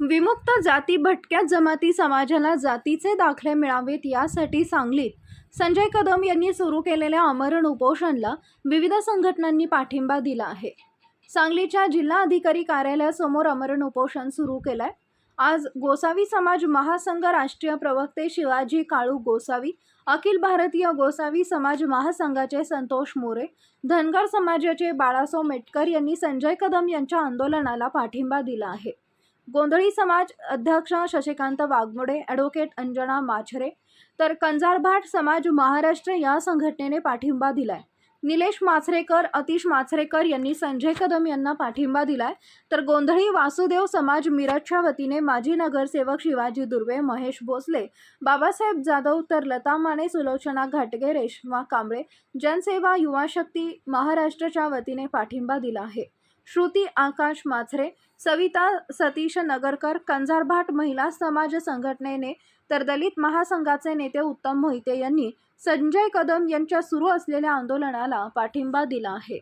विमुक्त जाती भटक्या जमाती समाजाला जातीचे दाखले मिळावेत यासाठी सांगलीत संजय कदम यांनी सुरू केलेल्या आमरण उपोषणला विविध संघटनांनी पाठिंबा दिला आहे. सांगलीच्या जिल्हा अधिकारी कार्यालयासमोर आमरण उपोषण सुरू केलंय. आज गोसावी समाज महासंघ राष्ट्रीय प्रवक्ते शिवाजी काळू गोसावी अखिल भारतीय गोसावी समाज महासंघाचे संतोष मोरे धनगर समाजाचे बाळासाव मेटकर यांनी संजय कदम यांच्या आंदोलनाला पाठिंबा दिला आहे. गोंधळी समाज अध्यक्ष शशिकांत वाघमोडे ॲडव्होकेट अंजना माछरे तर कंजारभाट समाज महाराष्ट्र या संघटनेने पाठिंबा दिलाय. निलेश माचरेकर अतिश माचरेकर यांनी संजय कदम यांना पाठिंबा दिलाय. तर गोंधळी वासुदेव समाज मिरजच्या वतीने माजी नगरसेवक शिवाजी दुर्वे महेश भोसले बाबासाहेब जाधव तर लता माने सुलोचना घाटगे रेश्मा कांबळे जनसेवा युवा शक्ती महाराष्ट्रच्या वतीने पाठिंबा दिला आहे. श्रुती आकाश माथरे सविता सतीश नगरकर कंझारभाट महिला समाज संघटनेने तर दलित महासंघाचे नेते उत्तम मोहिते यांनी संजय कदम यांच्या सुरू असलेल्या आंदोलनाला पाठिंबा दिला आहे.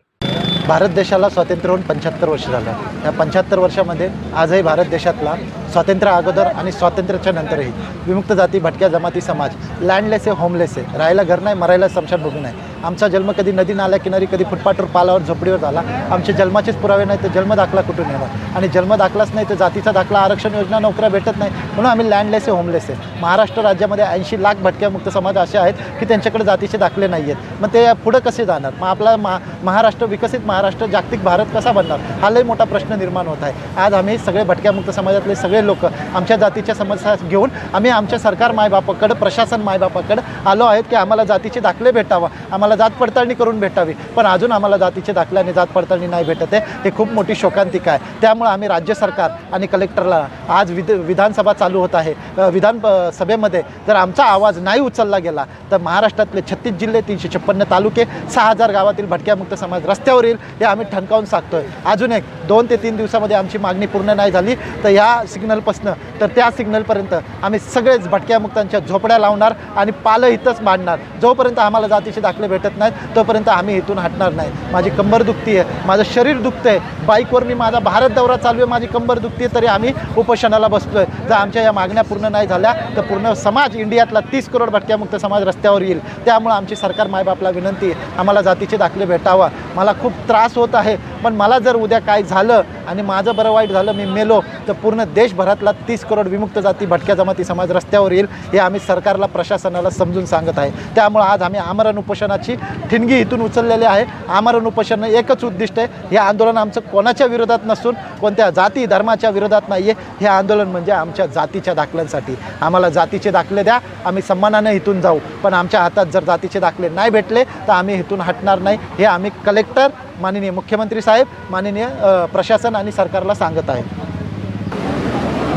भारत देशाला स्वातंत्र्य होऊन पंच्याहत्तर वर्ष झालं. या पंच्याहत्तर वर्षामध्ये आजही भारत देशातला स्वातंत्र्य अगोदर आणि स्वातंत्र्याच्या नंतरही. विमुक्त जाती भटक्या जमाती समाज. लँडलेस आहे होमलेस आहे. राहायला घर नाही मरायला स्मशानभूमी नाही. आमचा जन्म कधी नदी नाल्या किनारी कधी फुटपाटवर पालावर झोपडीवर झाला. आमचे जन्माचेच पुरावे नाही तर जन्म दाखला कुठून येणार? आणि जन्म दाखलाच नाही तर जातीचा दाखला आरक्षण योजना नोकऱ्या भेटत नाही. म्हणून आम्ही लँडलेस आहे होमलेस आहे. महाराष्ट्र राज्यामध्ये ऐंशी लाख भटक्यामुक्त समाज असे आहेत की त्यांच्याकडे जातीचे दाखले नाही आहेत. मग ते पुढं कसे जाणार? मग आपला महा महाराष्ट्र विकसित महाराष्ट्र जागतिक भारत कसा बनणार? हा लई मोठा प्रश्न निर्माण होत आहे. आज आम्ही सगळे भटक्यामुक्त समाजातले सगळे लोक. आमच्या जातीच्या समस्या घेऊन आम्ही आमच्या सरकार मायबापाकडं प्रशासन मायबापाकडं आलो आहेत की आम्हाला जातीचे दाखले भेटावा. आम्हाला जात पडताळणी करून भेटावी. पण अजून आम्हाला जातीचे दाखले आणि जात पडताळणी नाही भेटत आहे. हे खूप मोठी शोकांतिका आहे. त्यामुळे आम्ही राज्य सरकार आणि कलेक्टरला आज विध विधानसभा चालू होत आहे. विधान सभेमध्ये जर आमचा आवाज नाही उचलला गेला तर महाराष्ट्रातले छत्तीस जिल्हे तीनशे छप्पन्न तालुके सहा हजार गावातील भटक्यामुक्त समाज रस्त्यावर येईल हे आम्ही ठणकावून सांगतोय. अजून एक दोन ते तीन दिवसामध्ये आमची मागणी पूर्ण नाही झाली तर या nalpas na. तर त्या सिग्नलपर्यंत आम्ही सगळेच भटक्यामुक्तांच्या झोपड्या लावणार आणि पालं इथंच मांडणार. जोपर्यंत आम्हाला जातीचे दाखले भेटत नाहीत तोपर्यंत आम्ही इथून हटणार नाही. माझी कंबर दुखती आहे माझं शरीर दुखतं आहे बाईकवर मी माझा भारत दौरा चालू आहे माझी कंबर दुखती आहे तरी आम्ही उपोषणाला बसतोय जर आमच्या या मागण्या पूर्ण नाही झाल्या तर पूर्ण समाज इंडियातला तीस करोड भटक्यामुक्त समाज रस्त्यावर येईल. त्यामुळं आमची सरकार मायबापला विनंती आहे आम्हाला जातीचे दाखले भेटावा. मला खूप त्रास होत आहे पण मला जर उद्या काय झालं आणि माझं बरं वाईट झालं मी मेलो तर पूर्ण देशभरातला तीस करोड विमुक्त जाती भटक्या जमाती समाज रस्त्यावर येईल हे आम्ही सरकारला प्रशासनाला समजून सांगत आहे. त्यामुळे आज आम्ही आमरण उपोषणाची ठिणगी इथून उचललेली आहे. आमरण उपोषण एकच उद्दिष्ट आहे. हे आंदोलन आमचं कोणाच्या विरोधात नसून कोणत्या जाती धर्माच्या विरोधात नाही आहे हे आंदोलन म्हणजे आमच्या जातीच्या दाखल्यांसाठी. आम्हाला जातीचे दाखले द्या आम्ही सन्मानाने इथून जाऊ. पण आमच्या हातात जर जातीचे दाखले नाही भेटले तर आम्ही इथून हटणार नाही. हे आम्ही कलेक्टर माननीय मुख्यमंत्री साहेब माननीय प्रशासन आणि सरकारला सांगत आहे.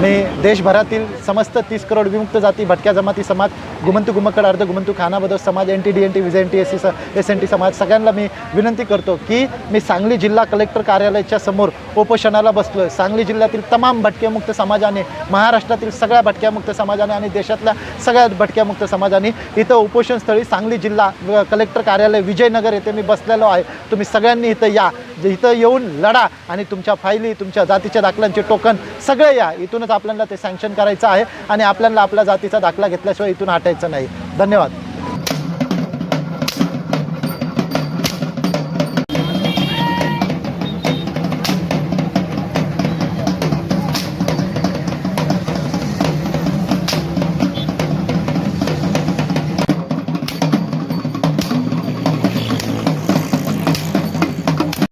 मी देशभरातील समस्त तीस करोड विमुक्त जाती भटक्या जमाती समाज गुमंतू गुमकड अर्ध गुमंतू खानाबदोस समाज N T D N T विजय N T S C S N T समाज सगळ्यांना मी विनंती करतो की मी सांगली जिल्हा कलेक्टर कार्यालयाच्या समोर उपोषणाला बसलो आहे सांगली जिल्ह्यातील तमाम भटक्यामुक्त समाजाने महाराष्ट्रातील सगळ्या भटक्यामुक्त समाजाने आणि देशातल्या सगळ्या भटक्यामुक्त समाजाने इथं उपोषणस्थळी सांगली जिल्हा कलेक्टर कार्यालय विजयनगर येथे मी बसलेलो आहे. तुम्ही सगळ्यांनी इथं या. जे इथं येऊन लढा आणि तुमच्या फायली तुमच्या जातीच्या दाखल्यांचे टोकन सगळे या. इथून आपल्याला ते सँक्शन करायचं आहे आणि आपल्याला आपल्या जातीचा दाखला घेतल्याशिवाय इथून हटायचं नाही. धन्यवाद.